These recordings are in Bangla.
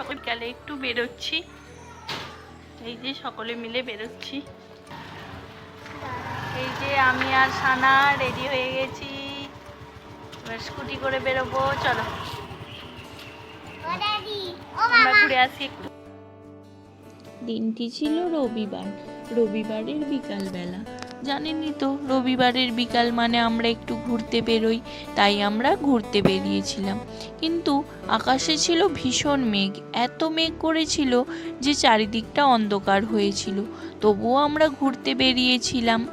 সকল বিকালে একটু বেরোচ্ছি। এই যে সকলে মিলে বেরোচ্ছি। এই যে আমি আর সানা রেডি হয়ে গেছি। এবার স্কুটি করে বেরোবো, চলো। আমরা ঘুরে আসি একটু। দিনটি ছিল রবিবার। রবিবারের বিকালবেলা। জানেনই তো, রবিবারের বিকাল মানে আমরা একটু ঘুরতে বেরোই, তাই আমরা ঘুরতে বেরিয়েছিলাম। কিন্তু আকাশে ছিল ভীষণ মেঘ, এত মেঘ করেছিল যে চারিদিকটা অন্ধকার হয়েছিল। তবুও আমরা ঘুরতে বেরিয়েছিলাম।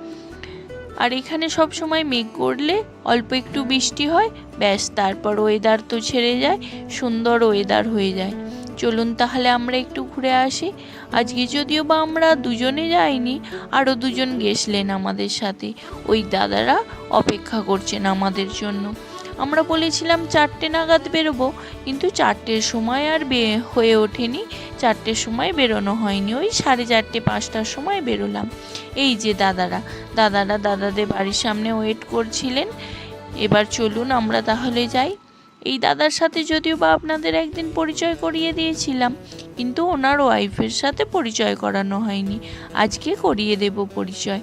আর এখানে সব সময় মেঘ করলে অল্প একটু বৃষ্টি হয়, ব্যাস তারপর ওয়েদার তো ছেড়ে যায়, সুন্দর ওয়েদার হয়ে যায়। চলুন তাহলে আমরা একটু ঘুরে আসি। আজকে যদিও বা আমরা দুজনে যাইনি আরও দুজন গেছিলেন আমাদের সাথে। ওই দাদারা অপেক্ষা করছেন আমাদের জন্য। আমরা বলেছিলাম চারটে নাগাদ বেরোবো, কিন্তু চারটের সময় আর বে, হয়ে ওঠেনি। চারটের সময় বেরোনো হয়নি। ওই সাড়ে চারটে, পাঁচটার সময় বেরোলাম। এই যে দাদারা দাদারা দাদাদের বাড়ির সামনে ওয়েট করছিলেন। এবার চলুন আমরা তাহলে যাই। এই দাদার সাথে যদিও বা আপনাদের একদিন পরিচয় করিয়ে দিয়েছিলাম, কিন্তু ওনার ওয়াইফের সাথে পরিচয় করানো হয়নি। আজকে করিয়ে দেব পরিচয়।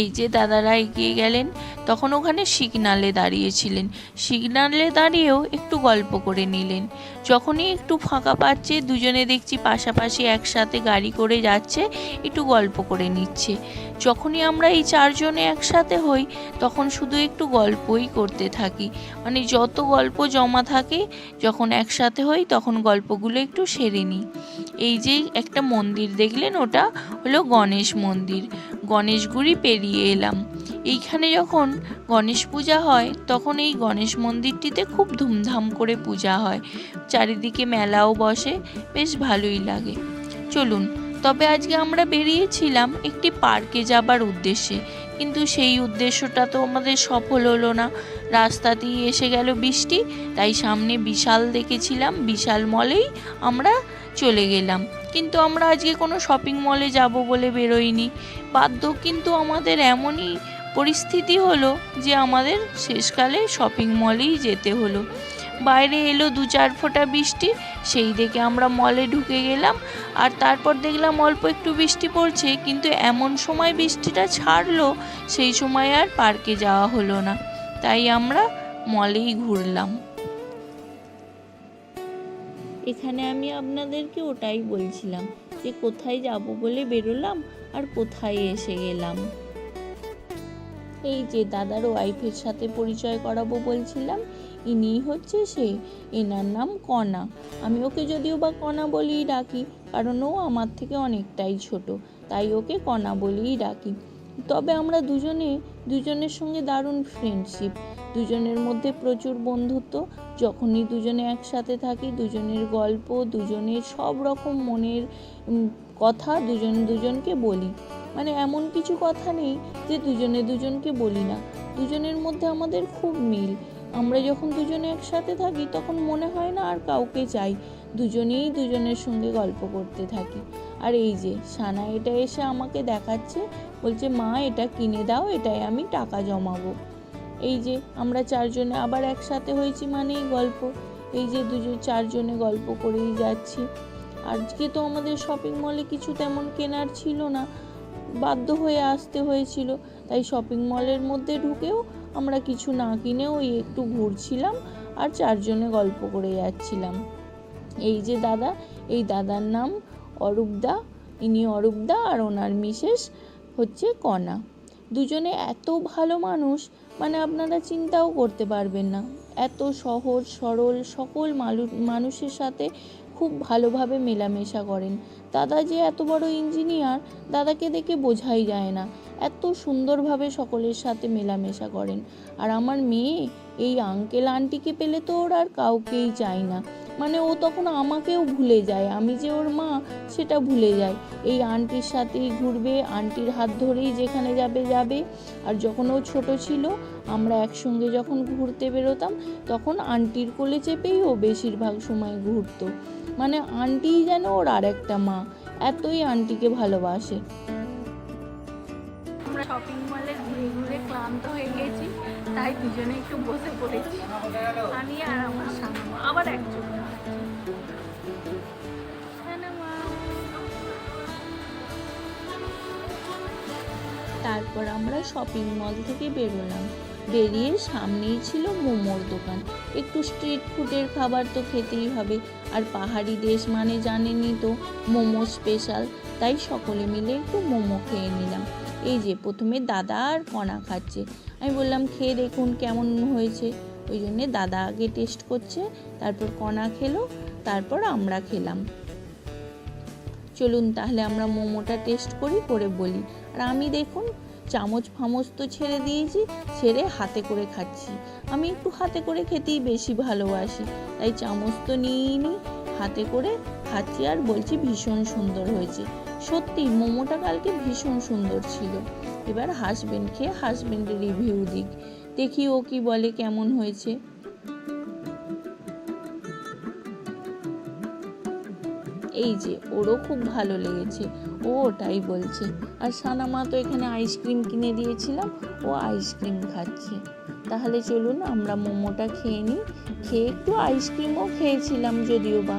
এই যে দাদারা এগিয়ে গেলেন তখন ওখানে সিগনালে দাঁড়িয়েছিলেন। সিগনালে দাঁড়িয়েও একটু গল্প করে নিলেন। যখনই একটু ফাঁকা পাচ্ছে, দুজনে দেখছি পাশাপাশি একসাথে গাড়ি করে যাচ্ছে, একটু গল্প করে নিচ্ছে। যখনই আমরা এই চারজনে একসাথে হই, তখন শুধু একটু গল্পই করতে থাকি। মানে যত গল্প জমা থাকে, যখন একসাথে হই, তখন গল্পগুলো একটু সেরে নিই। এই যে একটা মন্দির দেখলেন, ওটা হলো গণেশ মন্দির। গণেশগুড়ি পেরিয়ে এলাম। এইখানে যখন গণেশ পূজা হয়, তখন এই গণেশ মন্দিরটিতে খুব ধুমধাম করে পূজা হয়। চারিদিকে মেলাও বসে, বেশ ভালোই লাগে। চলুন, তবে আজকে আমরা বেরিয়েছিলাম একটি পার্কে যাবার উদ্দেশ্যে। কিন্তু সেই উদ্দেশ্যটা তো আমাদের সফল হলো না। রাস্তাতেই এসে গেল বৃষ্টি, তাই সামনে বিশাল দেখেছিলাম। বিশাল মলেই আমরা চলে গেলাম। কিন্তু আমরা আজকে কোনো শপিং মলে যাব বলে বেরোইনি। বাধ্য কিন্তু আমাদের এমনই পরিস্থিতি হলো যে আমাদের শেষকালে শপিং মলেই যেতে হলো। বাইরে এলো দু চার ফোঁটা বৃষ্টি, সেই দেখে আমরা মলে ঢুকে গেলাম। আর তারপর দেখলাম অল্প একটু বৃষ্টি পড়ছে, কিন্তু এমন সময় বৃষ্টিটা ছাড়লো, সেই সময় আর পার্কে যাওয়া হলো না। তাই আমরা মলেই ঘুরলাম। এখানে আমি আপনাদেরকে ওটাই বলছিলাম যে কোথায় যাব বলে বেরোলাম আর কোথায় এসে গেলাম। এই যে দাদার ওয়াইফের সাথে পরিচয় করাবো বলছিলাম, ইনিই হচ্ছে সে, এনার নাম কণা আমি ওকে যদিও বা কণা বলেই ডাকি, কারণ ও আমার থেকে অনেকটাই ছোট, তাই ওকে কণা বলেই ডাকি। তবে আমরা দুজনে দুজনের সঙ্গে দারুণ ফ্রেন্ডশিপ দুজনের মধ্যে প্রচুর বন্ধুত্ব। যখনই দুজনে একসাথে থাকি, দুজনের গল্প, দুজনের সব রকম মনের কথা দুজন দুজনকে বলি। মানে এমন কিছু কথা নেই যে দুজনে দুজনকে বলি না। দুজনের মধ্যে আমাদের খুব মিল। আমরা যখন দুজনে একসাথে থাকি, তখন মনে হয় না আর কাউকে চাই। দুজনেই দুজনের সঙ্গে গল্প করতে থাকি। আর এই যে সানা এটা এসে আমাকে দেখাচ্ছে, বলছে, মা, এটা কিনে দাও, এটাই আমি টাকা জমাবো। এই যে আমরা চারজনে আবার একসাথে হয়েছি মানেই গল্প। এই যে দুজন, চারজনে গল্প করেই যাচ্ছি। আজকে তো আমাদের শপিং মলে কিছু তেমন কেনার ছিল না। বাধ্য হয়ে আসতে হয়েছিল। তাই শপিং মলের মধ্যে ঢুকেও আমরা কিছু না কিনে ওই একটু ঘুরছিলাম আর চারজনে গল্প করে যাচ্ছিলাম। এই যে দাদা, এই দাদার নাম অরূপদা, ইনি অরূপদা আর ওনার মিসেস হচ্ছে কণা দুজনে এত ভালো মানুষ মানে আপনারা চিন্তাও করতে পারবেন না। এত সহজ, সরল সকল মানুষের সাথে খুব ভালোভাবে মেলামেশা করেন। দাদা যে এত বড় ইঞ্জিনিয়ার, দাদাকে দেখে বোঝাই যায় না। এত সুন্দরভাবে সকলের সাথে মেলামেশা করেন। আর আমার মেয়ে, এই আঙ্কেল আন্টিকে পেলে তো ওর আর কাউকেই চায় না। মানে ও তখন আমাকেও ভুলে যায়। আমি যে ওর মা, সেটা ভুলে যায়। এই আন্টির সাথেই ঘুরবে আন্টির হাত ধরেই যেখানে যাবে যাবে। আর যখন ও ছোট ছিল, আমরা একসঙ্গে যখন ঘুরতে বেরোতাম, তখন আন্টির কোলে চেপেই ও বেশিরভাগ সময় ঘুরতো। মানে আন্টিই যেন ওর আর একটা মা, এতই আন্টিকে ভালোবাসে। শপিং মলে ঘুরে ঘুরে ক্লান্ত হয়ে গেছি, তাই দুজনে একটু বসে পড়েছি। আমি আর আমার স্বামী। আবার একজন। তারপর আমরা শপিং মল থেকে বেরোলাম। বেরিয়ে সামনেই ছিল মোমোর দোকান। একটু স্ট্রিট ফুডের খাবার তো খেতেই হবে। আর পাহাড়ি দেশ মানে জানেনি তো, মোমো স্পেশাল তাই সকলে মিলে একটু মোমো খেয়ে নিলাম। এই যে, প্রথমে দাদা আর কণা খাচ্ছে। আমি বললাম, খেয়ে দেখুন কেমন হয়েছে? ওই জন্যে দাদা আগে টেস্ট করছে, তারপর কণা খেলো, তারপর আমরা খেলাম। চলুন তাহলে আমরা মোমোটা টেস্ট করি করে বলি। আর আমি দেখুন, চামচ ফামচ তো ছেড়ে দিয়েছি, ছেড়ে হাতে করে খাচ্ছি। আমি একটু হাতে করে খেতেই বেশি ভালোবাসি, তাই চামচ তো নিয়েই নি হাতে করে খাচ্ছি আর বলছি ভীষণ সুন্দর হয়েছে। সত্যি, মোমোটা কালকে ভীষণ সুন্দর ছিল। এবার হাজবেন্ড খেয়ে হাজবেন্ডের রিভিউ দিক, দেখি ও কি বলে, কেমন হয়েছে। এই যে, ওরও খুব ভালো লেগেছে। ও ওটাই বলছে। আর সানামা তো এখানে আইসক্রিম কিনে দিয়েছিলাম ও আইসক্রিম খাচ্ছে। তাহলে চলুন আমরা মোমোটা খেয়ে নিই। খেয়ে একটু আইসক্রিমও খেয়েছিলাম যদিও বা।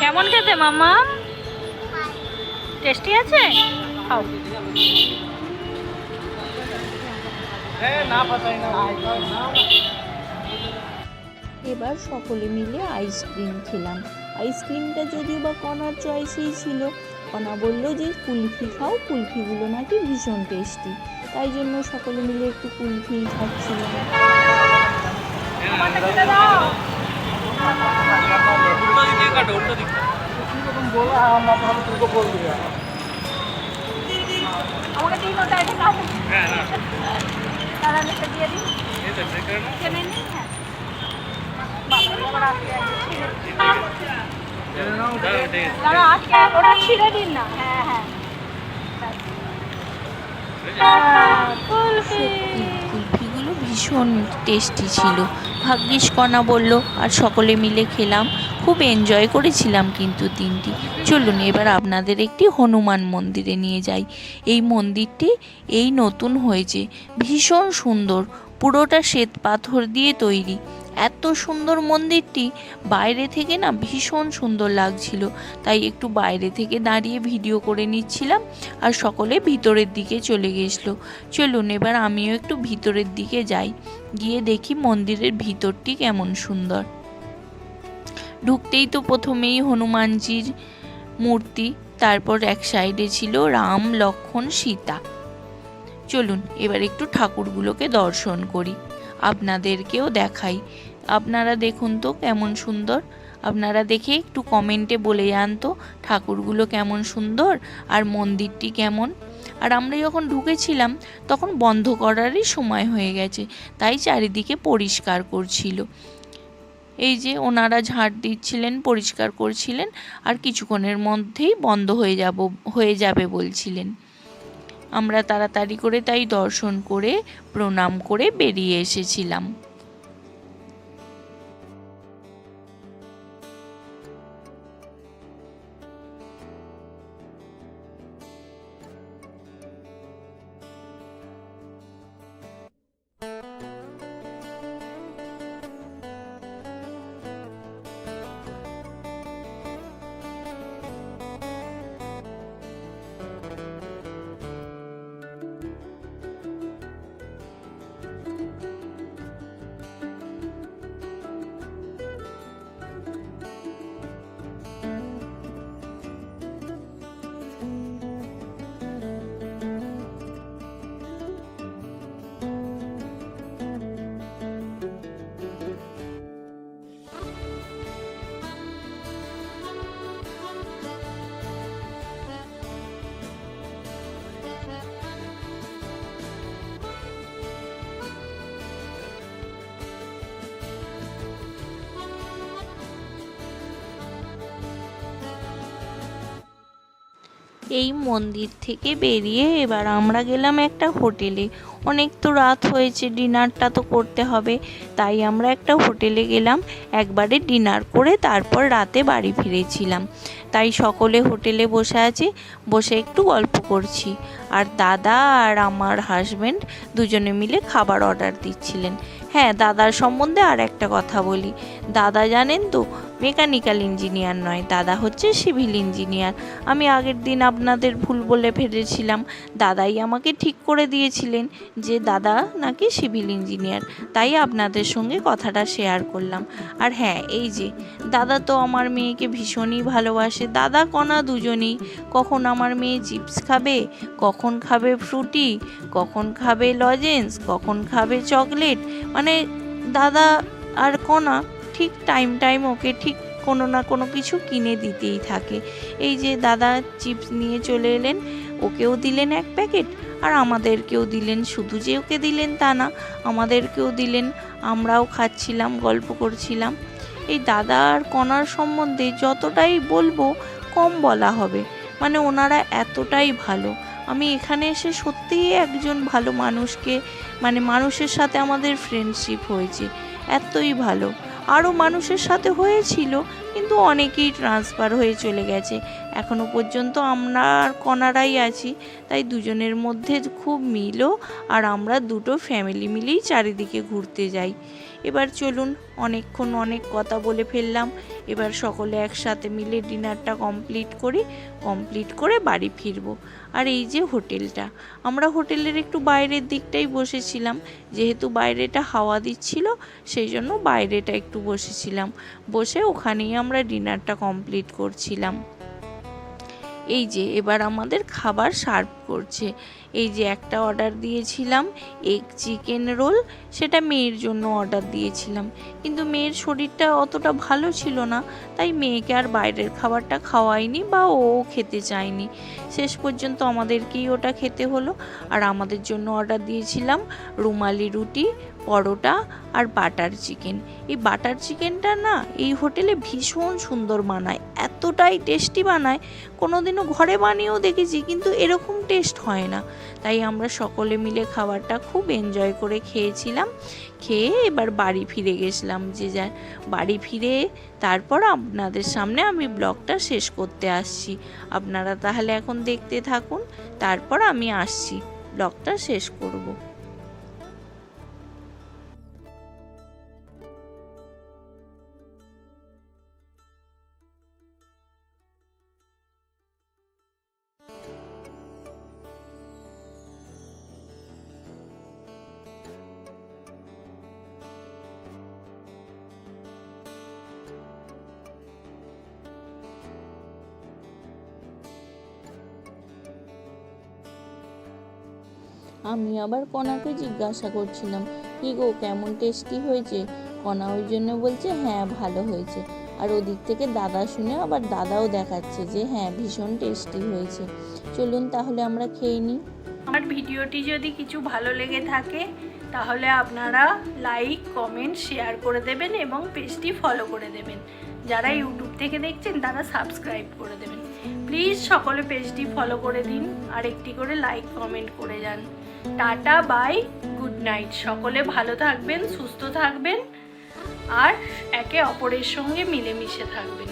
কেমন খেতে মামা টেস্টি আছে? খাও। এবার সকলে মিলে আইসক্রিম খেলাম। আইসক্রিমটা যদিও বা কণার চয়েসেই ছিল কণা বলল যে কুলফি খাও কুলফিগুলো নাকি ভীষণ টেস্টি তাই জন্য সকলে মিলে একটু কুলফি খাচ্ছিলাম। আমাকে দিন ওটা এটা খাও দাদা নিতে দিয়ে দিন কেনে নিন হ্যাঁ বাপরে, আবার আজকে একটু ছিঁড়ে- হ্যাঁ হ্যাঁ। কুলফিগুলো ভীষণ টেস্টি ছিল। ভাগ্যিস কণা বলল, আর সকলে মিলে খেলাম। খুব এনজয় করেছিলাম কিন্তু দিনটি। চলুন, এবার আপনাদের একটি হনুমান মন্দিরে নিয়ে যাই। এই মন্দিরটি এই নতুন হয়েছে। ভীষণ সুন্দর। পুরোটা শ্বেত পাথর দিয়ে তৈরি। এত সুন্দর মন্দিরটি বাইরে থেকে না ভীষণ সুন্দর লাগছিল। তাই একটু বাইরে থেকে দাঁড়িয়ে ভিডিও করে নিচ্ছিলাম আর সকলে ভিতরের দিকে চলে গেছিল। চলুন, এবার আমিও একটু ভিতরের দিকে যাই। গিয়ে দেখি মন্দিরের ভিতরটি কেমন সুন্দর। ঢুকতেই তো প্রথমেই হনুমানজির মূর্তি, তারপর এক সাইডে ছিল রাম লক্ষ্মণ সীতা। চলুন, এবার একটু ঠাকুরগুলোকে দর্শন করি। আপনাদেরকেও দেখাই। আপনারা দেখুন তো কেমন সুন্দর। আপনারা দেখে একটু কমেন্টে বলে যান তো, ঠাকুরগুলো কেমন সুন্দর আর মন্দিরটি কেমন। আর আমরা যখন ঢুকেছিলাম, তখন বন্ধ করারই সময় হয়ে গেছে, তাই চারিদিকে পরিষ্কার করছিল। এই যে ওনারা ঝাড় দিচ্ছিলেন, পরিষ্কার করছিলেন, আর কিছুক্ষণের মধ্যেই বন্ধ হয়ে যাব, হয়ে যাবে বলছিলেন। আমরা তাড়াতাড়ি করে তাই দর্শন করে, প্রণাম করে বেরিয়ে এসেছিলাম। এই মন্দির থেকে বেরিয়ে এবার আমরা গেলাম একটা হোটেলে। অনেক তো রাত হয়েছে, ডিনারটা তো করতে হবে। তাই আমরা একটা হোটেলে গেলাম, একবারে ডিনার করে তারপর রাতে বাড়ি ফিরেছিলাম। তাই সকলে হোটেলে বসে আছি, বসে একটু গল্প করছি। আর দাদা আর আমার হাজব্যান্ড দুজনে মিলে খাবার অর্ডার দিচ্ছিলেন। হ্যাঁ দাদার সম্বন্ধে আর একটা কথা বলি। দাদা জানেন তো মেকানিক্যাল ইঞ্জিনিয়ার নয়, দাদা হচ্ছে সিভিল ইঞ্জিনিয়ার। আমি আগের দিন আপনাদের ভুল বলে ফেলেছিলাম। দাদাই আমাকে ঠিক করে দিয়েছিলেন যে দাদা নাকি সিভিল ইঞ্জিনিয়ার। তাই আপনাদের সঙ্গে কথাটা শেয়ার করলাম। আর হ্যাঁ এই যে, দাদা তো আমার মেয়েকে ভীষণই ভালোবাসে। দাদা কণা দুজনেই। কখন আমার মেয়ে চিপস খাবে? কখন খাবে ফ্রুটি? কখন খাবে লজেন্স? কখন খাবে চকলেট? মানে দাদা আর কণা ঠিক টাইম টাইম ওকে ঠিক কোনো না কোনো কিছু কিনে দিতেই থাকে। এই যে দাদা চিপস নিয়ে চলে এলেন, ওকেও দিলেন এক প্যাকেট আর আমাদেরকেও দিলেন, শুধু যে ওকে দিলেন তা না, আমাদেরকেও দিলেন, আমরাও খাচ্ছিলাম, গল্প করছিলাম। এই দাদা আর কণার সম্বন্ধে যতটাই বলব, কম বলা হবে। মানে ওনারা এতটাই ভালো। আমি এখানে এসে সত্যিই একজন ভালো মানুষকে মানে মানুষের সাথে আমাদের ফ্রেন্ডশিপ হয়েছে। এতই ভালো। আরও মানুষের সাথে হয়েছিল কিন্তু অনেকেই ট্রান্সফার হয়ে চলে গেছে। এখনও পর্যন্ত আমরা আর কণারাই আছি, তাই দুজনের মধ্যে খুব মিলও আর আমরা দুটো ফ্যামিলি মিলেই চারিদিকে ঘুরতে যাই। এবার চলুন, অনেকক্ষণ অনেক কথা বলে ফেললাম। এবার সকলে একসাথে মিলে ডিনারটা কমপ্লিট করি কমপ্লিট করে বাড়ি ফিরবো। আর এই যে হোটেলটা, আমরা হোটেলের একটু বাইরের দিকটাই বসেছিলাম। যেহেতু বাইরেটা হাওয়া দিচ্ছিল, সেই জন্য বাইরেটা একটু বসেছিলাম। বসে ওখানেই আমরা ডিনারটা কমপ্লিট করছিলাম। এই যে এবার আমাদের খাবার সার্ভ করছে। এই যে একটা অর্ডার দিয়েছিলাম এগ চিকেন রোল সেটা মেয়ের জন্য অর্ডার দিয়েছিলাম। কিন্তু মেয়ের শরীরটা অতটা ভালো ছিল না, তাই মেয়েকে আর বাইরের খাবারটা খাওয়াইনি বা ও খেতে চায়নি। শেষ পর্যন্ত আমাদেরকেই ওটা খেতে হলো। আর আমাদের জন্য অর্ডার দিয়েছিলাম রুমালি রুটি, পরোটা আর বাটার চিকেন এই বাটার চিকেনটা না, এই হোটেলে ভীষণ সুন্দর বানায়, এতটাই টেস্টি বানায়, কোনোদিনও ঘরে বানিয়েও দেখেছি, কিন্তু এরকম টেস্ট হয় না। তাই আমরা সকলে মিলে খাবারটা খুব এনজয় করে খেয়েছিলাম। খেয়ে এবার বাড়ি ফিরে গেছিলাম যে যা, বাড়ি ফিরে তারপর আপনাদের সামনে আমি ব্লগটা শেষ করতে আসছি। আপনারা তাহলে এখন দেখতে থাকুন, তারপর আমি আসছি, ব্লগটা শেষ করব। আমি আবার কণাকে জিজ্ঞাসা করছিলাম, কি গো, কেমন টেস্টি হয়েছে? কণা ওই জন্য বলছে হ্যাঁ ভালো হয়েছে। আর ওদিক থেকে দাদা শুনে আবার দাদাও দেখাচ্ছে যে হ্যাঁ ভীষণ টেস্টি হয়েছে। চলুন তাহলে আমরা খেয়ে নিই। আমার ভিডিওটি যদি কিছু ভালো লেগে থাকে, তাহলে আপনারা লাইক কমেন্ট শেয়ার করে দেবেন এবং পেজটি ফলো করে দেবেন। যারা ইউটিউব থেকে দেখছেন, তারা সাবস্ক্রাইব করে দেবেন। প্লিজ সকলে পেজটি ফলো করে দিন আর একটি করে লাইক কমেন্ট করে যান। Tata, bye, good night. সকলে ভালো থাকবেন, সুস্থ থাকবেন, আর একে অপরের সঙ্গে মিলেমিশে থাকবেন।